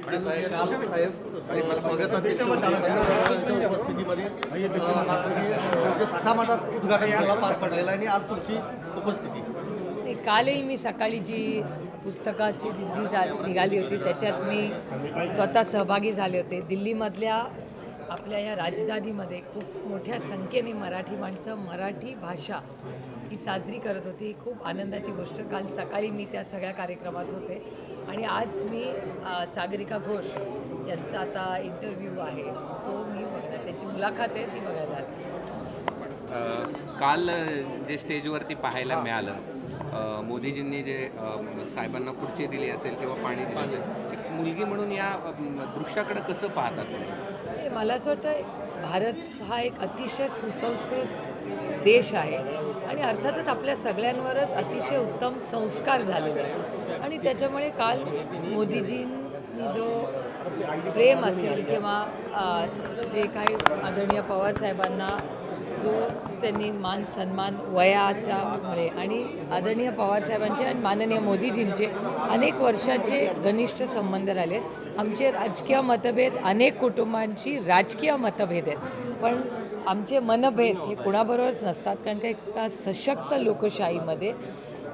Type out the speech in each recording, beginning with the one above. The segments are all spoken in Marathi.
भेट देत आहे काल साहेब अ, स्वागताध्यक्ष होते त्यांच्या उपस्थितीमध्ये? अ, थाटामाटात उद्घाटन सोहळा पार पडलेला आहे आणि आज तुमची उपस्थिती? कालही मी सकाळी जी पुस्तकाची दिल्ली जा निघाली होती त्याच्यात मी स्वतः सहभागी झाले होते. दिल्लीमधल्या आपल्या या राजधानीमध्ये खूप मोठ्या संख्येने मराठी माणसं मराठी भाषा ही साजरी करत होती. खूप आनंदाची गोष्ट. काल सकाळी मी त्या सगळ्या कार्यक्रमात होते. आणि आज मी सागरिका घोष यांचा आता इंटरव्ह्यू आहे. तो मी बघते त्याची मुलाखत आहे ती बघायला काल जे स्टेजवरती पाहायला मिळालं मोदीजींनी जे साहेबांना खुर्ची दिली असेल किंवा पाणी दिलं असेल एक मुलगी म्हणून या दृश्याकडे कसं पाहता तुम्ही? हे मला असं वाटतं भारत हा एक अतिशय सुसंस्कृत देश आहे. आणि अर्थातच आपल्या सगळ्यांवरच अतिशय उत्तम संस्कार झालेले आहेत. आणि त्याच्यामुळे काल मोदीजींनी जो प्रेम असेल किंवा जे काही आदरणीय पवारसाहेबांना जो त्यांनी मान सन्मान वयाच्या मुळे आणि आदरणीय पवारसाहेबांचे आणि माननीय मोदीजींचे अनेक वर्षाचे घनिष्ठ संबंध राहिले आमचे राजकीय मतभेद अनेक कुटुंबांची राजकीय मतभेद आहेत. पण आमचे मनभेद हे कुणाबरोबरच नसतात कारण का एका सशक्त लोकशाहीमध्ये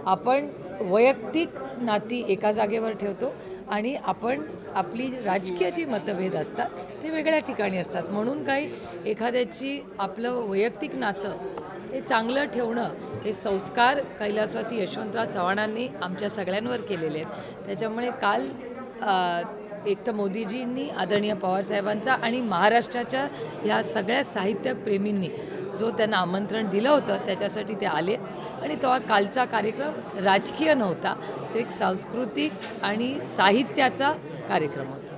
आपण वैयक्तिक नाती एका जागेवर ठेवतो आणि आपण आपली राजकीय जी मतभेद असतात ते वेगळ्या ठिकाणी असतात. म्हणून काही एखाद्याची आपलं वैयक्तिक नातं ते चांगलं ठेवणं हे संस्कार कैलासवासी यशवंतराव चव्हाणांनी आमच्या सगळ्यांवर केलेले आहेत. त्याच्यामुळे काल एक तर मोदीजींनी आदरणीय पवारसाहेबांचा आणि महाराष्ट्राच्या ह्या सगळ्या साहित्यप्रेमींनी जो त्यांना आमंत्रण दिलं होतं त्याच्यासाठी ते आले. आणि तो कालचा कार्यक्रम राजकीय नव्हता तो एक सांस्कृतिक आणि साहित्याचा कार्यक्रम होता.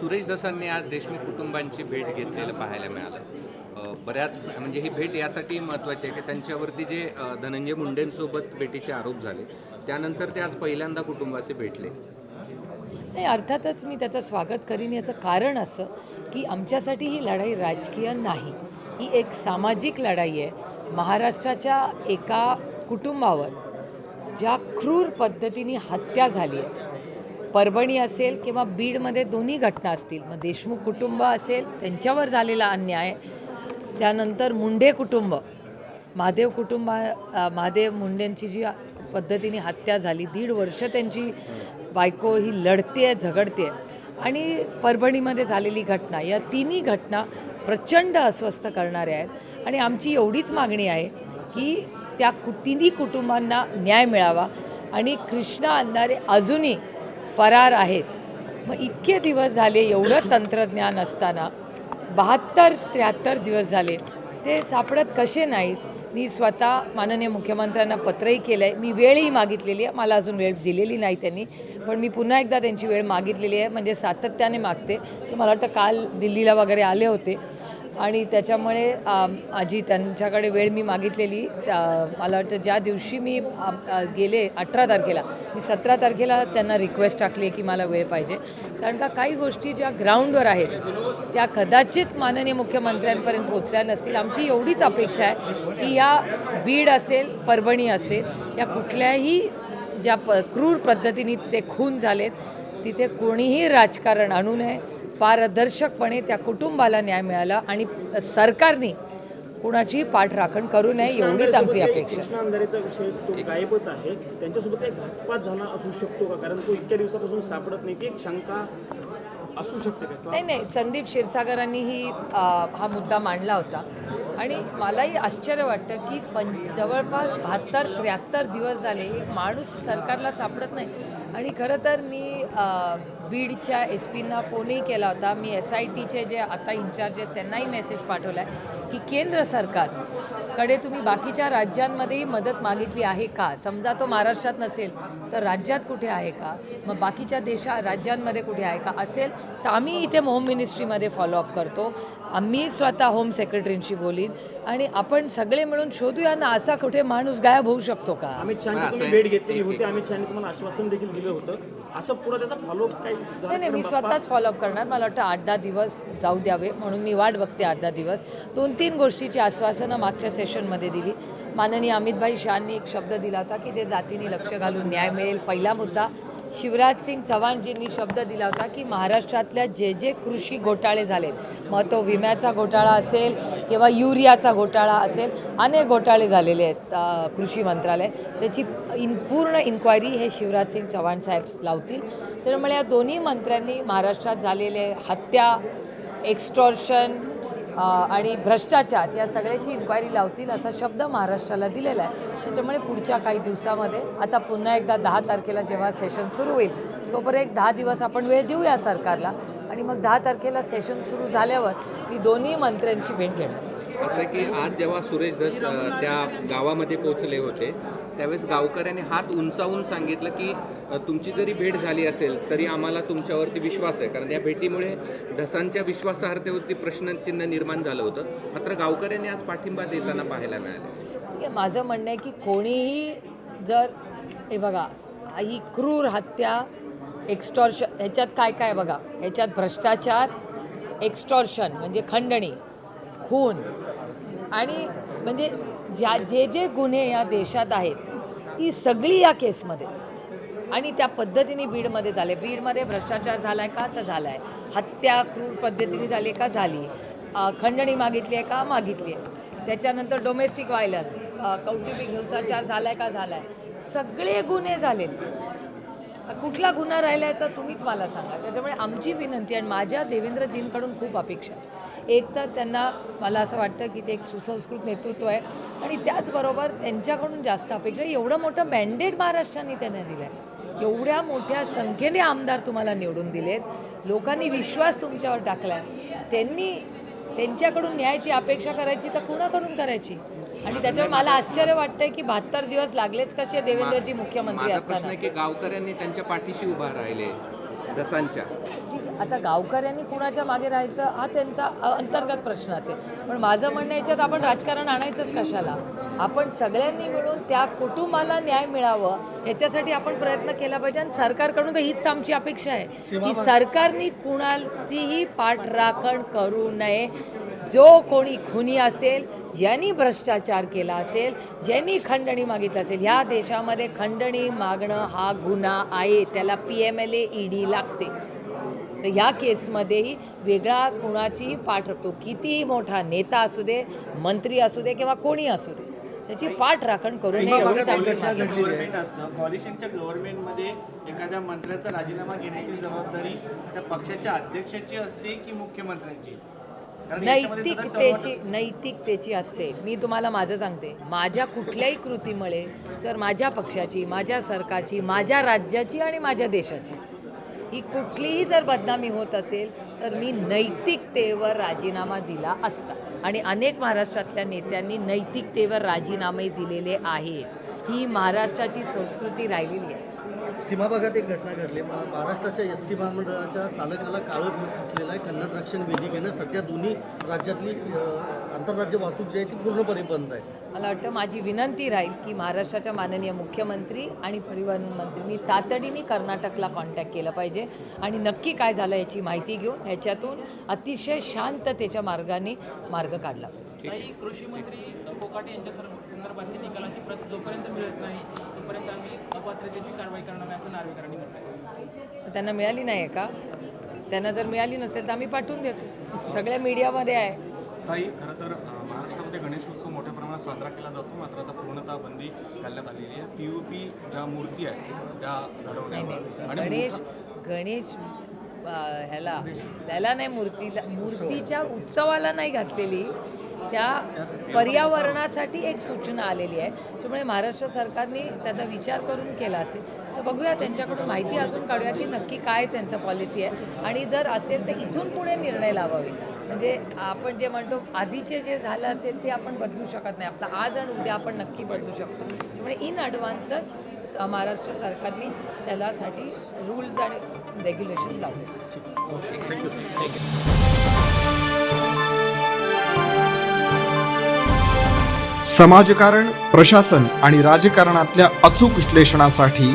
सुरेश दसांनी आज देशमुख कुटुंबांची भेट घेतलेलं पाहायला मिळालं. बऱ्याच म्हणजे ही भेट यासाठी महत्त्वाची आहे की त्यांच्यावरती जे धनंजय मुंडेंसोबत भेटीचे आरोप झाले त्यानंतर ते आज पहिल्यांदा कुटुंबाचे भेटले. नाही अर्थातच मी त्याचं स्वागत करीन याचं कारण असं की आमच्यासाठी ही लढाई राजकीय नाही. ही एक सामाजिक लढाई आहे. महाराष्ट्राच्या एका कुटुंबावर ज्या क्रूर पद्धतीने हत्या झाली आहे. परभणी असेल किंवा बीडमध्ये दोन्ही घटना असतील मग देशमुख कुटुंब असेल त्यांच्यावर झालेला अन्याय त्यानंतर मुंडे कुटुंब महादेव कुटुंबा महादेव मुंडेंची जी पद्धतीने हत्या झाली. दीड वर्ष त्यांची बायको ही लढते झगडते आणि परभणीमध्ये झालेली घटना या तिन्ही घटना प्रचंड अस्वस्थ करणाऱ्या आहेत. आणि आमची एवढीच मागणी आहे की त्या कु तिन्ही कुटुंबांना न्याय मिळावा. आणि कृष्णा अंधारे अजूनही फरार आहेत. मग इतके दिवस झाले एवढं तंत्रज्ञान असताना बहात्तर त्र्याहत्तर दिवस झाले ते सापडत कसे नाहीत? मी स्वतः माननीय मुख्यमंत्र्यांना पत्रही केलं आहे मी वेळही मागितलेली आहे. मला अजून वेळ दिलेली नाही त्यांनी. पण मी पुन्हा एकदा त्यांची वेळ मागितलेली आहे. म्हणजे सातत्याने मागते. ते मला वाटतं काल दिल्लीला वगैरे आले होते. आणि त्याच्यामुळे आजी त्यांच्याकडे वेळ मी मागितलेली. त्या- मला वाटतं ज्या दिवशी मी गेले अठरा तारखेला मी सतरा तारखेला त्यांना रिक्वेस्ट टाकली की मला वेळ पाहिजे. कारण का काही गोष्टी ज्या ग्राउंडवर आहेत त्या कदाचित माननीय मुख्यमंत्र्यांपर्यंत पोचल्या नसतील. आमची एवढीच अपेक्षा आहे की या बीड असेल परभणी असेल या कुठल्याही ज्या प क्रूर पद्धतीने तिथे खून झालेत तिथे कोणीही राजकारण आणू नये. पारदर्शकपणे त्या कुटुंबाला न्याय मिळाला आणि सरकारने कुणाचीही पाठराखण करू नये एवढीच आमची अपेक्षा कृष्णा अंधारेचा विषय तो गायबच आहे. त्यांच्यासोबत एक घातपात झाला असू शकतो का? कारण तो इतक्या दिवसापासून सापडत नाही. की एक शंका असू शकते का? नाही नाही. संदीप क्षीरसागरांनीही अ, हा मुद्दा मांडला होता. आणि मलाही आश्चर्य वाटतं की पं जवळपास बहात्तर त्र्याहत्तर दिवस झाले एक माणूस सरकारला सापडत नाही. आणि खरं तर मी अ, बीडच्या एस पींना फोनही केला होता. मी एस आय टीचे जे आता इन्चार्ज आहेत त्यांनाही मेसेज पाठवला आहे की केंद्र सरकारकडे तुम्ही बाकीच्या राज्यांमध्येही मदत मागितली आहे का? समजा तो महाराष्ट्रात नसेल तर राज्यात कुठे आहे का? मग बाकीच्या देशा राज्यांमध्ये कुठे आहे का? असेल तर आम्ही इथे होम मिनिस्ट्रीमध्ये फॉलोअप करतो. आम्ही स्वतः होम सेक्रेटरींशी बोलीन आणि आपण सगळे मिळून शोधूया ना असा कुठे माणूस गायब होऊ शकतो का? अमित आहे. भेट घेतलेली होती. अमित शहानी तुम्हाला आश्वासन देखील दिलं होतं. असं पुढे त्याचा फॉलोअप काही नाही नाही मी स्वतःच फॉलोअप करणार. मला वाटतं आठ दहा दिवस जाऊ द्यावे म्हणून मी वाट बघते आठ दहा दिवस. दोन तीन गोष्टीची आश्वासनं मागच्या सेशनमध्ये दिली. माननीय अमितभाई शहांनी एक शब्द दिला होता की ते जातीने लक्ष घालून न्याय मिळेल पहिला मुद्दा शिवराज सिंग चव्हाणजींनी शब्द दिला होता की महाराष्ट्रातल्या जे जे कृषी घोटाळे झालेत मग तो विम्याचा घोटाळा असेल किंवा युरियाचा घोटाळा असेल अनेक घोटाळे झालेले आहेत कृषी मंत्रालय. त्याची इन पूर्ण इन्क्वायरी हे शिवराज सिंग चव्हाण साहेब लावतील. त्यामुळे या दोन्ही मंत्र्यांनी महाराष्ट्रात झालेले हत्या एक्स्टॉर्शन आणि भ्रष्टाचार या सगळ्याची इन्क्वायरी लावतील असा शब्द महाराष्ट्राला दिलेला आहे. त्याच्यामुळे पुढच्या काही दिवसामध्ये आता पुन्हा एकदा दहा तारखेला जेव्हा सेशन सुरू होईल तोपर्यंत एक दहा दिवस आपण वेळ देऊया सरकारला. आणि मग दहा तारखेला सेशन सुरू झाल्यावर मी दोन्ही मंत्र्यांची भेट घेणार. असं की आज जेव्हा सुरेश धस त्या गावामध्ये पोहोचले होते त्यावेळेस गावकऱ्यांनी हात उंचावून सांगितलं की तुमची जरी भेट झाली असेल तरी आम्हाला तुमच्यावरती विश्वास आहे. कारण या भेटीमुळे धसांच्या विश्वासार्हतेवरती प्रश्नचिन्ह निर्माण झालं होतं. मात्र गावकऱ्यांनी आज पाठिंबा देताना पाहायला मिळाला. माझं म्हणणं आहे की कोणीही जर हे बघा ही क्रूर हत्या एक्स्टॉर्शन ह्याच्यात काय काय बघा? ह्याच्यात भ्रष्टाचार एक्स्टॉर्शन म्हणजे खंडणी खून. आणि म्हणजे ज्या जे जे गुन्हे या देशात आहेत ती सगळी या केसमध्ये. आणि त्या पद्धतीने बीडमध्ये झाले. बीडमध्ये भ्रष्टाचार झाला आहे का? तर झाला आहे हत्या क्रूर पद्धतीने झाली का? झाली. खंडणी मागितली आहे का? मागितली आहे. त्याच्यानंतर डोमेस्टिक व्हायलन्स कौटुंबिक हिंसाचार झाला आहे का? झाला आहे सगळे गुन्हे झाले कुठला गुन्हा राहिला तर तुम्हीच मला सांगा. त्याच्यामुळे आमची विनंती आणि माझ्या देवेंद्रजींकडून खूप अपेक्षा एक तर त्यांना मला असं वाटतं की ते एक सुसंस्कृत नेतृत्व आहे. आणि त्याचबरोबर त्यांच्याकडून जास्त अपेक्षा. एवढं मोठं मॅन्डेट महाराष्ट्राने त्यांना दिलं आहे एवढ्या मोठ्या संख्येने आमदार तुम्हाला निवडून दिलेत. लोकांनी विश्वास तुमच्यावर टाकला त्यांनी त्यांच्याकडून न्यायाची अपेक्षा करायची तर कुणाकडून करायची? आणि त्याच्यामुळे मला आश्चर्य वाटतंय की बहात्तर दिवस लागलेच कसे देवेंद्रजी मुख्यमंत्री असताना. की गावकऱ्यांनी त्यांच्या पाठीशी उभा राहिले आहे. आता गावकऱ्यांनी कुणाच्या मागे राहायचं हा त्यांचा अंतर्गत प्रश्न असेल. पण माझं म्हणणं याच्यात आपण राजकारण आणायचंच कशाला? आपण सगळ्यांनी मिळून त्या कुटुंबाला न्याय मिळावं याच्यासाठी आपण प्रयत्न केला पाहिजे आणि सरकारकडून तर हीच आमची अपेक्षा आहे. की सरकारने कुणाचीही पाठराखण करू नये. जो कोणी खुनी असेल ज्यांनी भ्रष्टाचार केला असेल ज्यांनी खंडणी मागितलं असेल ह्या देशामध्ये खंडणी मागणं हा गुन्हा आहे. त्याला P M L A ED लागते. तर ह्या केसमध्येही वेगळा कुणाचीही पाठ राखतो? कितीही मोठा नेता असू दे मंत्री असू दे किंवा कोणी असू दे त्याची पाठ राखण करू नये एवढीच आमची गव्हर्नमेंट असतं कॉलिशनच्या गव्हर्नमेंटमध्ये एखाद्या मंत्र्याचा राजीनामा घेण्याची जबाबदारी त्या पक्षाच्या अध्यक्षाची असते की मुख्यमंत्र्यांची? नैतिकतेची नैतिकतेची असते. मी तुम्हाला माझं सांगते. माझ्या कुठल्याही कृतीमुळे जर माझ्या पक्षाची माझ्या सरकारची माझ्या राज्याची आणि माझ्या देशाची ही कुठलीही जर बदनामी होत असेल तर मी नैतिकतेवर राजीनामा दिला असता. आणि अनेक महाराष्ट्रातल्या नेत्यांनी नैतिकतेवर राजीनामे दिलेले आहे ही महाराष्ट्राची संस्कृती राहिलेली आहे. सीमा भागात एक घटना घडली. मा- महाराष्ट्राच्या एस टी महामंडळाच्या चालकाला काळं असलेला आहे कन्नड रक्षण वेदिकेनं सध्या दोन्ही राज्यातली आंतरराज्य वाहतूक जी आहे ती पूर्णपणे बंद आहे. मला वाटतं माझी विनंती राहील की महाराष्ट्राच्या माननीय मुख्यमंत्री आणि परिवहन मंत्रींनी तातडीने कर्नाटकला कॉन्टॅक्ट केलं पाहिजे. आणि नक्की काय झालं याची माहिती घेऊन ह्याच्यातून अतिशय शांततेच्या मार्गाने मार्ग काढला पाहिजे. काही कृषी मंत्री कोकाटे यांच्या सर संदर्भातली निकालाची प्रत जोपर्यंत मिळत नाही तोपर्यंत आम्ही अपात्रतेची कारवाई करणार नाही असं नार्वेकरांनी म्हटलं तर त्यांना मिळाली नाही आहे का त्यांना जर मिळाली नसेल तर आम्ही पाठवून देतो. सगळ्या मीडियामध्ये आहे. ताई खरं तर महाराष्ट्रामध्ये गणेशोत्सव मोठ्या प्रमाणात साजरा केला जातो मात्र आता पूर्णतः बंदी घालण्यात आलेली आहे. पी यू पी ज्या मूर्ती आहेत त्या घडवण्यावर. आणि गणेश गणेश ह्याला त्याला नाही मूर्तीला मूर्तीच्या उत्सवाला नाही घातलेली. त्या पर्यावरणासाठी एक सूचना आलेली आहे त्यामुळे महाराष्ट्र सरकारने त्याचा विचार करून केला असेल. तर बघूया त्यांच्याकडून माहिती अजून काढूया की नक्की काय त्यांचं पॉलिसी आहे. आणि जर असेल तर इथून पुढे निर्णय लावावे. म्हणजे आपण जे म्हणतो आधीचे जे झालं असेल ते आपण बदलू शकत नाही. आपलं आज आणि उद्या आपण नक्की बदलू शकतो. त्यामुळे इन ॲडव्हान्सच महाराष्ट्र सरकारने त्यालासाठी रूल्स आणि रेग्युलेशन लावले. समाजकारण प्रशासन आणि राजकारणातल्या अचूक विश्लेषणासाठी